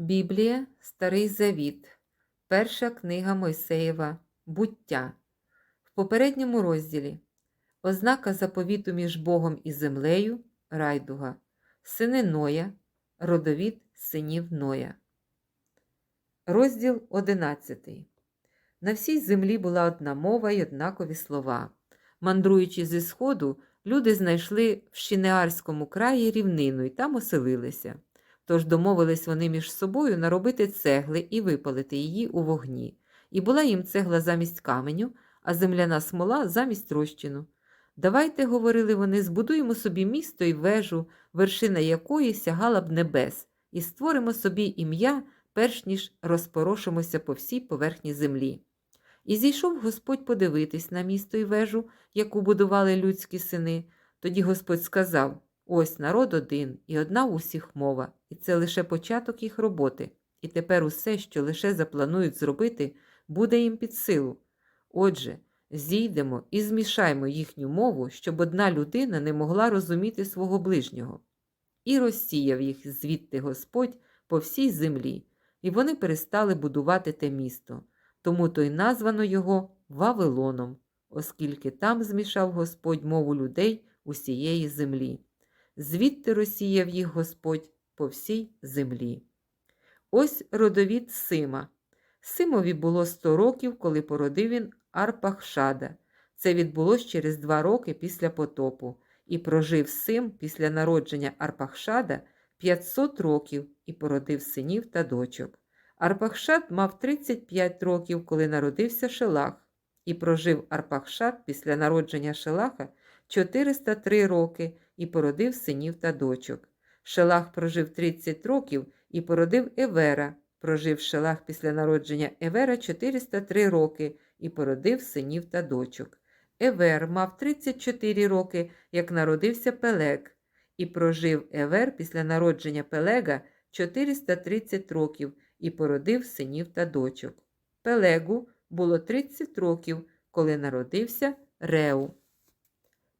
Біблія, Старий Завіт, Перша книга Мойсеєва, Буття. В попередньому розділі Ознака заповіту між Богом і землею Райдуга, сини Ноя, родовід синів Ноя. Розділ 11. На всій землі була одна мова й однакові слова. Мандруючи зі сходу, люди знайшли в Шинеарському краї рівнину і там оселилися. Тож домовились вони між собою наробити цегли і випалити її у вогні. І була їм цегла замість каменю, а земляна смола замість розчину. Давайте, говорили вони, збудуємо собі місто і вежу, вершина якої сягала б небес, і створимо собі ім'я, перш ніж розпорошимося по всій поверхні землі. І зійшов Господь подивитись на місто і вежу, яку будували людські сини. Тоді Господь сказав: Ось народ один і одна у всіх мова, і це лише початок їх роботи. І тепер усе, що лише запланують зробити, буде їм під силу. Отже, зійдемо і змішаймо їхню мову, щоб одна людина не могла розуміти свого ближнього. І розсіяв їх звідти Господь по всій землі, і вони перестали будувати те місто, тому то й названо його Вавилоном, оскільки там змішав Господь мову людей усієї землі. Звідти розсіяв їх Господь по всій землі. Ось родовід Сима. Симові було сто років, коли породив він Арпахшада. Це відбулось через два роки після потопу, і прожив Сим після народження Арпахшада 500 років і породив синів та дочок. Арпахшад мав 35 років, коли народився Шелах, і прожив Арпахшад після народження Шелаха 403 роки і породив синів та дочок. Шелах прожив 30 років і породив Евера. Прожив Шелах після народження Евера 403 роки і породив синів та дочок. Евер мав 34 роки, як народився Пелек, і прожив Евер після народження Пелега 430 років і породив синів та дочок. Пелегу було 30 років, коли народився Реу.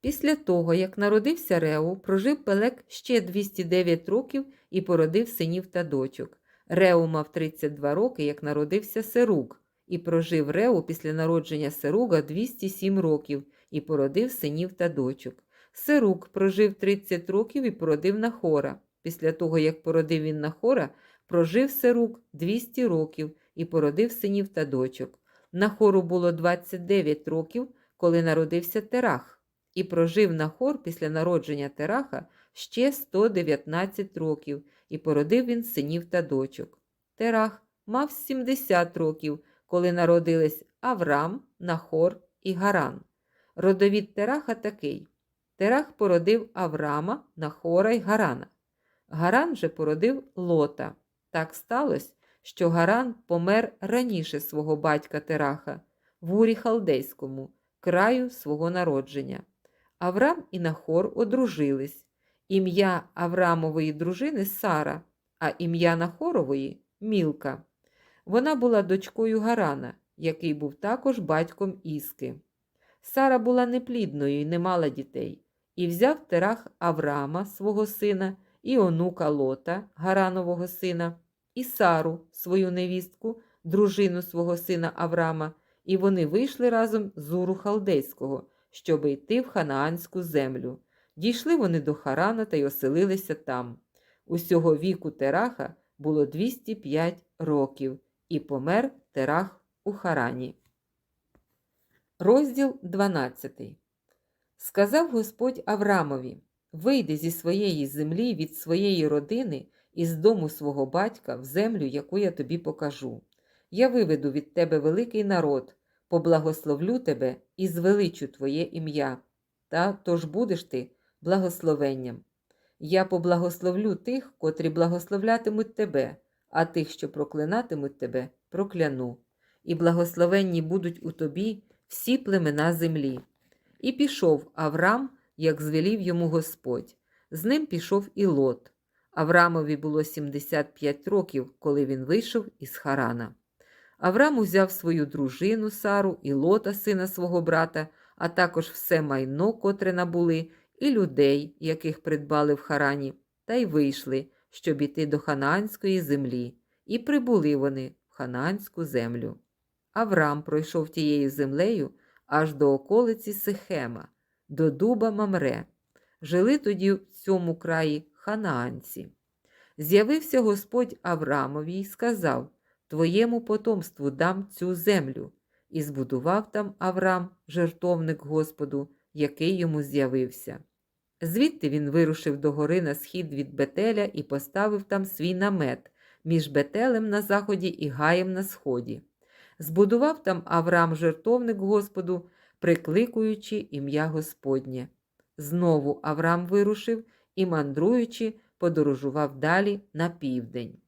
Після того, як народився Реу, прожив Пелек ще 209 років і породив синів та дочок. Реу мав 32 роки, як народився Серук, і прожив Реу після народження Серуга 207 років і породив синів та дочок. Серук прожив 30 років і породив Нахора. Після того, як породив він Нахора, прожив Серук 200 років і породив синів та дочок. Нахору було 29 років, коли народився Терах і прожив Нахор після народження Тераха ще 119 років, і породив він синів та дочок. Терах мав 70 років, коли народились Аврам, Нахор і Гаран. Родовід Тераха такий: Терах породив Аврама, Нахора й Гарана. Гаран же породив Лота. Так сталося, що Гаран помер раніше свого батька Тераха в Урі Халдейському, краю свого народження. Авраам і Нахор одружились. Ім'я Авраамової дружини Сара, а ім'я Нахорової Мілка. Вона була дочкою Гарана, який був також батьком Іски. Сара була неплідною і не мала дітей, і взяв терах Авраама, свого сина, і онука Лота, Гаранового сина, і Сару, свою невістку, дружину свого сина Авраама, і вони вийшли разом з Уру Халдейського щоб йти в ханаанську землю. Дійшли вони до Харана та й оселилися там. Усього віку Тераха було 205 років, і помер Терах у Харані. Розділ 12 Сказав Господь Аврамові: Вийди зі своєї землі від своєї родини і з дому свого батька в землю, яку я тобі покажу. Я виведу від тебе великий народ, поблагословлю тебе і звеличу Твоє ім'я, та тож будеш ти благословенням. Я поблагословлю тих, котрі благословлятимуть тебе, а тих, що проклинатимуть тебе, прокляну, і благословенні будуть у тобі всі племена землі. І пішов Аврам, як звелів йому Господь. З ним пішов і Лот. Аврамові було 75 років, коли він вийшов із Харана. Авраам узяв свою дружину Сару і лота, сина свого брата, а також все майно, котре набули, і людей, яких придбали в Харані, та й вийшли, щоб іти до ханаанської землі, і прибули вони в ханаанську землю. Авраам пройшов тією землею аж до околиці Сихема, до дуба Мамре. Жили тоді в цьому краї ханаанці. З'явився Господь Авраамові і сказав: Твоєму потомству дам цю землю, і збудував там Авраам жертовник Господу, який йому з'явився. Звідти він вирушив до гори на схід від Бетеля і поставив там свій намет між Бетелем на заході і Гаєм на сході. Збудував там Авраам жертовник Господу, прикликуючи ім'я Господнє. Знову Авраам вирушив і, мандруючи, подорожував далі на південь.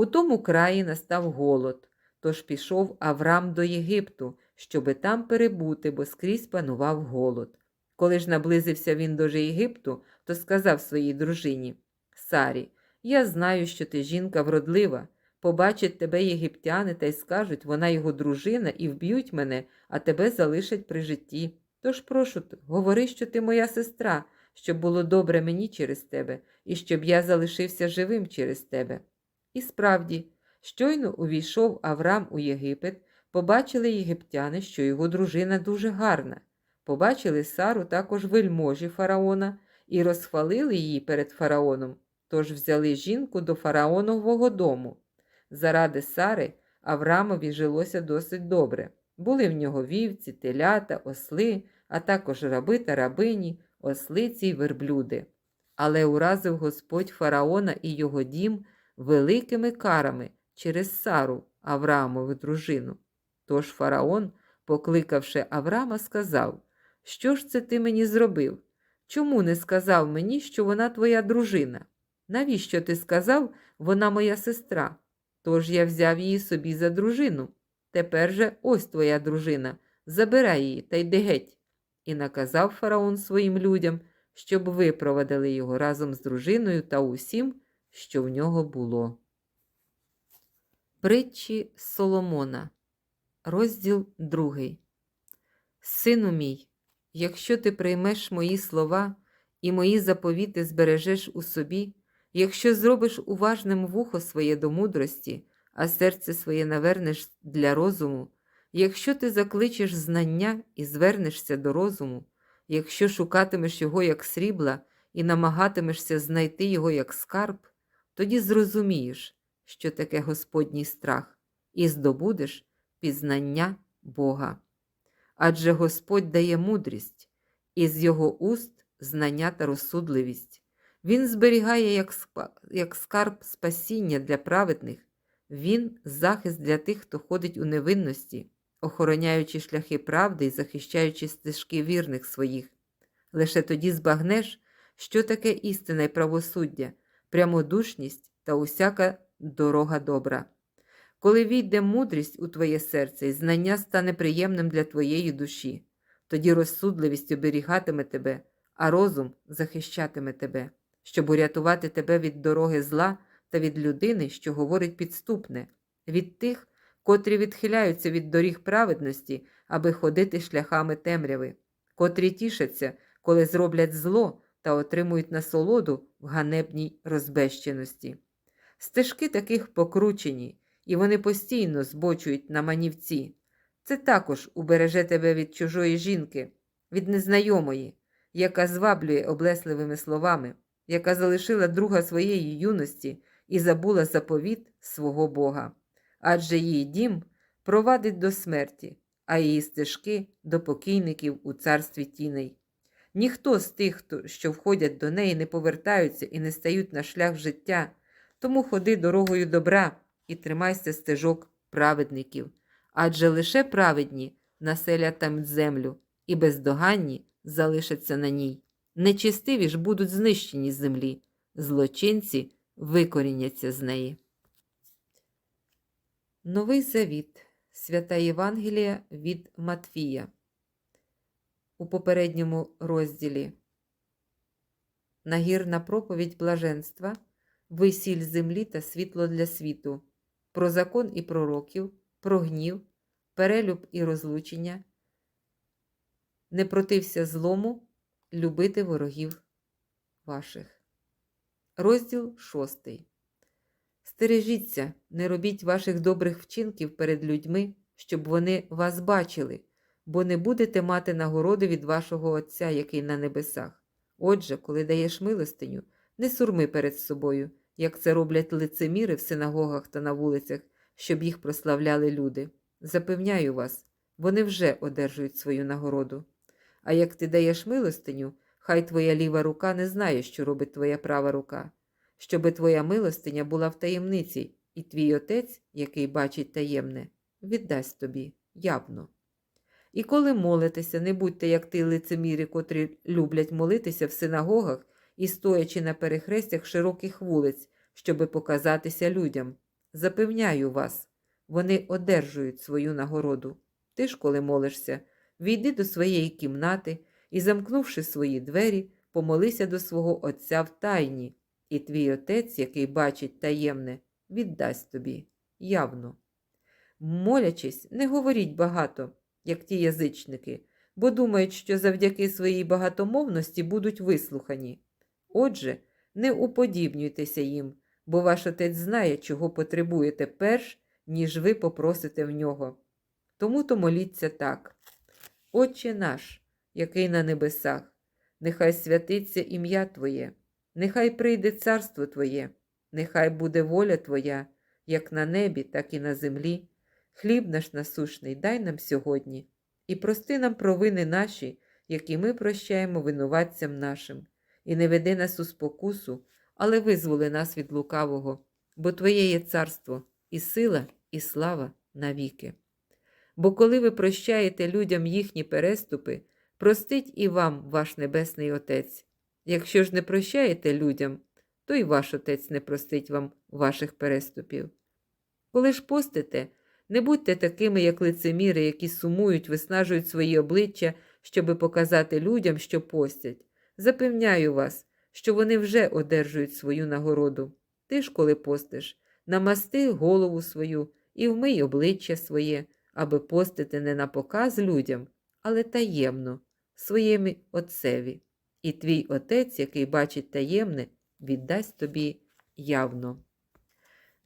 У тому краї настав голод, тож пішов Авраам до Єгипту, щоби там перебути, бо скрізь панував голод. Коли ж наблизився він до Єгипту, то сказав своїй дружині Сарі, я знаю, що ти жінка вродлива. Побачать тебе єгиптяни та й скажуть, вона його дружина, і вб'ють мене, а тебе залишать при житті. Тож прошу, говори, що ти моя сестра, щоб було добре мені через тебе, і щоб я залишився живим через тебе. І справді, щойно увійшов Авраам у Єгипет, побачили єгиптяни, що його дружина дуже гарна. Побачили Сару також вельможі фараона і розхвалили її перед фараоном, тож взяли жінку до фараонового дому. Заради Сари Аврамові жилося досить добре. Були в нього вівці, телята, осли, а також раби та рабині, ослиці й верблюди. Але уразив Господь фараона і його дім великими карами через Сару, Авраамову дружину. Тож фараон, покликавши Авраама, сказав: Що ж це ти мені зробив? Чому не сказав мені, що вона твоя дружина? Навіщо ти сказав, вона моя сестра? Тож я взяв її собі за дружину. Тепер же ось твоя дружина, забирай її та йди геть. І наказав фараон своїм людям, щоб випровадили його разом з дружиною та усім, що в нього було. Притчі Соломона, розділ другий. Сину мій, якщо ти приймеш мої слова і мої заповіти збережеш у собі, якщо зробиш уважним вухо своє до мудрості, а серце своє навернеш для розуму, якщо ти закличеш знання і звернешся до розуму, якщо шукатимеш його як срібла і намагатимешся знайти його як скарб, тоді зрозумієш, що таке Господній страх, і здобудеш пізнання Бога. Адже Господь дає мудрість, і з його уст знання та розсудливість. Він зберігає як, скарб спасіння для праведних, він захист для тих, хто ходить у невинності, охороняючи шляхи правди і захищаючи стежки вірних своїх. Лише тоді збагнеш, що таке істина і правосуддя, прямодушність та усяка дорога добра. Коли війде мудрість у твоє серце і знання стане приємним для твоєї душі, тоді розсудливість оберігатиме тебе, а розум захищатиме тебе, щоб урятувати тебе від дороги зла та від людини, що говорить підступне, від тих, котрі відхиляються від доріг праведності, аби ходити шляхами темряви, котрі тішаться, коли зроблять зло та отримують насолоду в ганебній розбещеності. Стежки таких покручені, і вони постійно збочують на манівці. Це також убереже тебе від чужої жінки, від незнайомої, яка зваблює облесливими словами, яка залишила друга своєї юності і забула заповіт свого Бога. Адже її дім провадить до смерті, а її стежки до покійників у царстві тіней. Ніхто з тих, що входять до неї, не повертаються і не стають на шлях життя, тому ходи дорогою добра і тримайся стежок праведників, адже лише праведні населять там землю, і бездоганні залишаться на ній. Нечистиві ж будуть знищені з землі, злочинці викоріняться з неї. Новий Завіт Свята Євангелія від Матфія. У попередньому розділі Нагірна проповідь блаженства, висіль землі та світло для світу, про закон і пророків, про гнів, перелюб і розлучення, не протився злому, любити ворогів ваших. Розділ 6. Стережіться, не робіть ваших добрих вчинків перед людьми, щоб вони вас бачили, бо не будете мати нагороди від вашого Отця, який на небесах. Отже, коли даєш милостиню, не сурми перед собою, як це роблять лицеміри в синагогах та на вулицях, щоб їх прославляли люди. Запевняю вас, вони вже одержують свою нагороду. А як ти даєш милостиню, хай твоя ліва рука не знає, що робить твоя права рука, щоби твоя милостиня була в таємниці, і твій отець, який бачить таємне, віддасть тобі явно. І коли молитеся, не будьте, як ти лицеміри, котрі люблять молитися в синагогах і стоячи на перехрестях широких вулиць, щоби показатися людям. Запевняю вас, вони одержують свою нагороду. Ти ж, коли молишся, війди до своєї кімнати і, замкнувши свої двері, помолися до свого Отця в тайні, і твій отець, який бачить таємне, віддасть тобі явно. Молячись, не говоріть багато, як ті язичники, бо думають, що завдяки своїй багатомовності будуть вислухані. Отже, не уподібнюйтеся їм, бо ваш отець знає, чого потребуєте перш, ніж ви попросите в нього. Тому то моліться так. Отче наш, який на небесах, нехай святиться ім'я Твоє, нехай прийде царство Твоє, нехай буде воля Твоя, як на небі, так і на землі. Хліб наш насушний дай нам сьогодні, і прости нам провини наші, які ми прощаємо винуватцям нашим, і не веди нас у спокусу, але визволи нас від лукавого, бо Твоє є царство, і сила, і слава навіки. Бо коли ви прощаєте людям їхні переступи, простить і вам ваш Небесний Отець. Якщо ж не прощаєте людям, то й ваш Отець не простить вам ваших переступів. Коли ж постите, не будьте такими, як лицеміри, які сумують, виснажують свої обличчя, щоби показати людям, що постять. Запевняю вас, що вони вже одержують свою нагороду. Ти ж, коли постиш, намасти голову свою і вмий обличчя своє, аби постити не на показ людям, але таємно, своєму Отцеві. І твій Отець, який бачить таємне, віддасть тобі явно.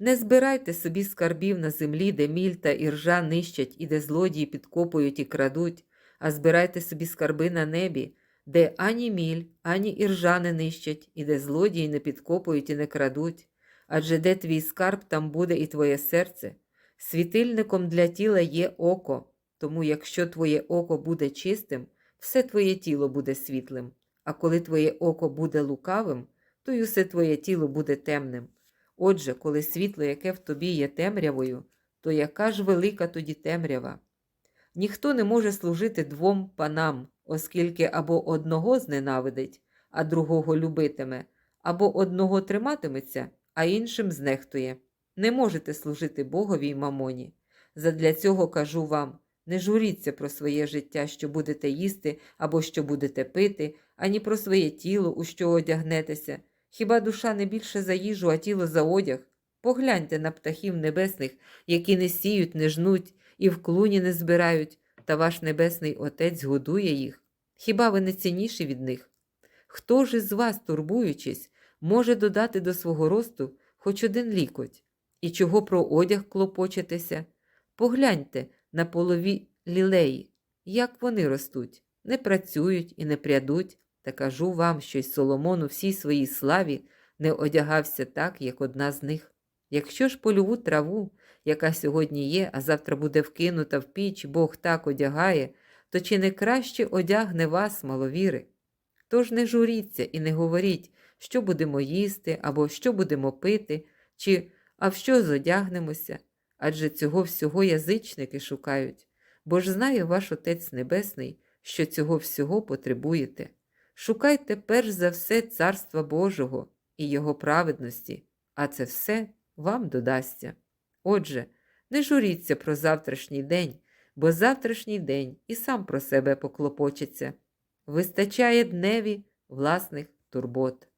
Не збирайте собі скарбів на землі, де міль та іржа нищать і де злодії підкопують і крадуть, а збирайте собі скарби на небі, де ані міль, ані іржа не нищать, і де злодії не підкопують і не крадуть. Адже де твій скарб, там буде і твоє серце. Світильником для тіла є око, тому якщо твоє око буде чистим, все твоє тіло буде світлим, а коли твоє око буде лукавим, то й усе твоє тіло буде темним. Отже, коли світло, яке в тобі є темрявою, то яка ж велика тоді темрява? Ніхто не може служити двом панам, оскільки або одного зненавидить, а другого любитиме, або одного триматиметься, а іншим знехтує. Не можете служити Богові й мамоні. Задля цього кажу вам не журіться про своє життя, що будете їсти або що будете пити, ані про своє тіло, у що одягнетеся. Хіба душа не більше за їжу, а тіло за одяг? Погляньте на птахів небесних, які не сіють, не жнуть і в клуні не збирають, та ваш небесний Отець годує їх. Хіба ви не цінніші від них? Хто ж із вас, турбуючись, може додати до свого росту хоч один лікоть? І чого про одяг клопочетеся? Погляньте на полові лілеї, як вони ростуть, не працюють і не прядуть, та кажу вам, що й Соломон у всій своїй славі не одягався так, як одна з них. Якщо ж польову траву, яка сьогодні є, а завтра буде вкинута в піч, Бог так одягає, то чи не краще одягне вас, маловіри? Тож не журіться і не говоріть, що будемо їсти або що будемо пити, чи а в що зодягнемося, адже цього всього язичники шукають, бо ж знає ваш Отець Небесний, що цього всього потребуєте. Шукайте перш за все Царства Божого і Його праведності, а це все вам додасться. Отже, не журіться про завтрашній день, бо завтрашній день і сам про себе поклопочеться. Вистачає дневі власних турбот.